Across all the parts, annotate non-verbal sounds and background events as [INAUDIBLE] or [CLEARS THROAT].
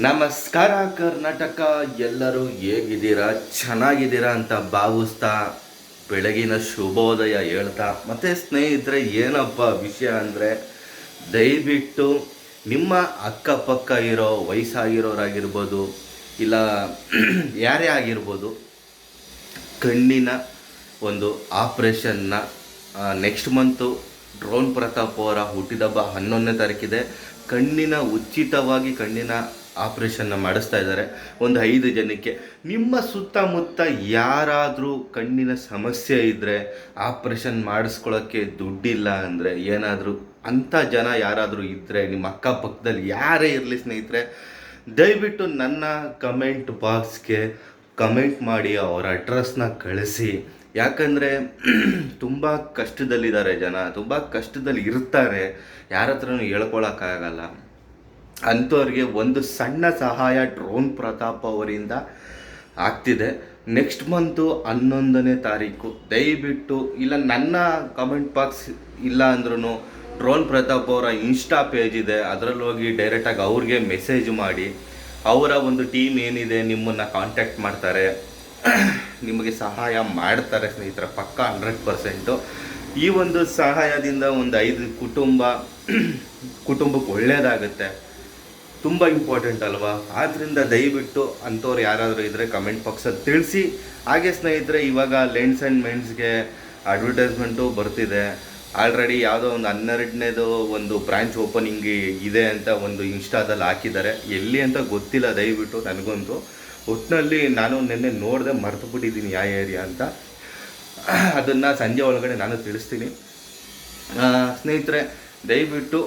ನಮಸ್ಕಾರ ಕರ್ನಾಟಕ, ಎಲ್ಲರೂ ಹೇಗಿದ್ದೀರಾ? ಚೆನ್ನಾಗಿದ್ದೀರಾ ಅಂತ ಭಾವಿಸ್ತಾ ಬೆಳಗಿನ ಶುಭೋದಯ ಹೇಳ್ತಾ, ಮತ್ತು ಸ್ನೇಹಿತರೆ, ಏನಪ್ಪ ವಿಷಯ ಅಂದರೆ, ದಯವಿಟ್ಟು ನಿಮ್ಮ ಅಕ್ಕಪಕ್ಕ ಇರೋ, ವಯಸ್ಸಾಗಿರೋರಾಗಿರ್ಬೋದು, ಇಲ್ಲ [CLEARS THROAT] ಯಾರೇ ಆಗಿರ್ಬೋದು, ಕಣ್ಣಿನ ಒಂದು ಆಪ್ರೇಷನ್ನ ನೆಕ್ಸ್ಟ್ ಮಂತು ಡ್ರೋನ್ ಪ್ರತಾಪ್ ಅವರ ಹುಟ್ಟಿದಬ್ಬ ಹನ್ನೊಂದನೇ ತಾರೀಕಿದೆ. ಕಣ್ಣಿನ ಉಚಿತವಾಗಿ, ಕಣ್ಣಿನ ಆಪ್ರೇಷನ್ನ ಮಾಡಿಸ್ತಾ ಇದ್ದಾರೆ. ಒಂದು ಐದು ಜನಕ್ಕೆ ನಿಮ್ಮ ಸುತ್ತಮುತ್ತ ಯಾರಾದರೂ ಕಣ್ಣಿನ ಸಮಸ್ಯೆ ಇದ್ದರೆ ಆಪ್ರೇಷನ್ ಮಾಡಿಸ್ಕೊಳ್ಳೋಕ್ಕೆ ದುಡ್ಡಿಲ್ಲ ಅಂದರೆ ಏನಾದರೂ ಅಂಥ ಜನ ಯಾರಾದರೂ ಇದ್ದರೆ ನಿಮ್ಮ ಅಕ್ಕಪಕ್ಕದಲ್ಲಿ ಯಾರೇ ಇರಲಿ ಸ್ನೇಹಿತರೆ, ದಯವಿಟ್ಟು ನನ್ನ ಕಮೆಂಟ್ ಬಾಕ್ಸ್ಗೆ ಕಮೆಂಟ್ ಮಾಡಿ, ಅವರ ಅಡ್ರೆಸ್ನ ಕಳಿಸಿ. ಯಾಕಂದರೆ [CLEARS THROAT] ತುಂಬ ಕಷ್ಟದಲ್ಲಿದ್ದಾರೆ ಜನ, ತುಂಬ ಕಷ್ಟದಲ್ಲಿ ಇರ್ತಾರೆ ಯಾರ ಹತ್ರನೂ ಹೇಳ್ಕೊಳಕ್ಕಾಗಲ್ಲ. ಅಂಥವ್ರಿಗೆ ಒಂದು ಸಣ್ಣ ಸಹಾಯ ಡ್ರೋನ್ ಪ್ರತಾಪ್ ಅವರಿಂದ ಆಗ್ತಿದೆ. ನೆಕ್ಸ್ಟ್ ಮಂತು ಹನ್ನೊಂದನೇ ತಾರೀಕು. ದಯವಿಟ್ಟು, ಇಲ್ಲ ನನ್ನ ಕಮೆಂಟ್ ಬಾಕ್ಸ್ ಇಲ್ಲ ಅಂದ್ರೂ ಡ್ರೋನ್ ಪ್ರತಾಪ್ ಅವರ ಇನ್ಸ್ಟಾ ಪೇಜ್ ಇದೆ. ಅದರಲ್ಲಿ ಹೋಗಿ ಡೈರೆಕ್ಟಾಗಿ ಅವ್ರಿಗೆ ಮೆಸೇಜ್ ಮಾಡಿ. ಅವರ ಒಂದು ಟೀಮ್ ಏನಿದೆ, ನಿಮ್ಮನ್ನು ಕಾಂಟ್ಯಾಕ್ಟ್ ಮಾಡ್ತಾರೆ. [CLEARS THROAT] ನಿಮಗೆ ಸಹಾಯ ಮಾಡ್ತಾರೆ ಸ್ನೇಹಿತರ, ಪಕ್ಕ ಹಂಡ್ರೆಡ್ ಪರ್ಸೆಂಟು ಈ ಒಂದು ಸಹಾಯದಿಂದ ಒಂದು ಐದು ಕುಟುಂಬ, [CLEARS THROAT] ಕುಟುಂಬಕ್ಕೆ ಒಳ್ಳೆಯದಾಗುತ್ತೆ ತುಂಬ ಇಂಪಾರ್ಟೆಂಟ್ ಅಲ್ವಾ? ಆದ್ದರಿಂದ ದಯವಿಟ್ಟು ಅಂಥವ್ರು ಯಾರಾದರೂ ಇದ್ದರೆ ಕಮೆಂಟ್ ಬಾಕ್ಸಲ್ಲಿ ತಿಳಿಸಿ. ಹಾಗೆ ಸ್ನೇಹಿತರೆ, ಇವಾಗ ಲೆನ್ಸ್ ಆ್ಯಂಡ್ ಮೆನ್ಸ್ಗೆ ಅಡ್ವರ್ಟೈಸ್ಮೆಂಟು ಬರ್ತಿದೆ. ಆಲ್ರೆಡಿ ಯಾವುದೋ ಒಂದು ಹನ್ನೆರಡನೇದು ಒಂದು ಬ್ರ್ಯಾಂಚ್ ಓಪನಿಂಗ್ ಇದೆ ಅಂತ ಒಂದು ಇನ್ಸ್ಟಾದಲ್ಲಿ ಹಾಕಿದ್ದಾರೆ. ಎಲ್ಲಿ ಅಂತ ಗೊತ್ತಿಲ್ಲ ದಯವಿಟ್ಟು ನನಗಂತೂ. ಒಟ್ಟಿನಲ್ಲಿ ನಾನು ನಿನ್ನೆ ನೋಡಿದೆ ಮರ್ತು ಬಿಟ್ಟಿದ್ದೀನಿ ಯಾವ ಏರಿಯಾ ಅಂತ. ಅದನ್ನು ಸಂಜೆ ಒಳಗಡೆ ನಾನು ತಿಳಿಸ್ತೀನಿ. ಸ್ನೇಹಿತರೆ, ದಯವಿಟ್ಟು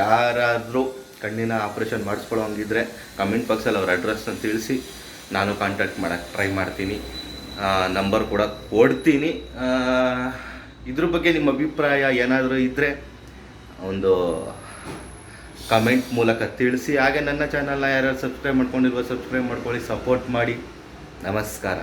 ಯಾರಾದರೂ ಕಣ್ಣಿನ ಆಪ್ರೇಷನ್ ಮಾಡಿಸ್ಕೊಳ್ಳೋ ಹಂಗಿದ್ರೆ ಕಮೆಂಟ್ ಬಾಕ್ಸಲ್ಲಿ ಅವ್ರ ಅಡ್ರೆಸ್ನ ತಿಳಿಸಿ ನಾನು ಕಾಂಟ್ಯಾಕ್ಟ್ ಮಾಡೋಕ್ಕೆ ಟ್ರೈ ಮಾಡ್ತೀನಿ. ನಂಬರ್ ಕೂಡ ಕೊಡ್ತೀನಿ. ಇದ್ರ ಬಗ್ಗೆ ನಿಮ್ಮ ಅಭಿಪ್ರಾಯ ಏನಾದರೂ ಇದ್ದರೆ ಒಂದು ಕಮೆಂಟ್ ಮೂಲಕ ತಿಳಿಸಿ. ಹಾಗೆ ನನ್ನ ಚಾನಲ್ನ ಯಾರ್ಯಾರು ಸಬ್ಸ್ಕ್ರೈಬ್ ಮಾಡ್ಕೊಂಡಿರುವ ಸಬ್ಸ್ಕ್ರೈಬ್ ಮಾಡ್ಕೊಳ್ಳಿ ಸಪೋರ್ಟ್ ಮಾಡಿ. ನಮಸ್ಕಾರ.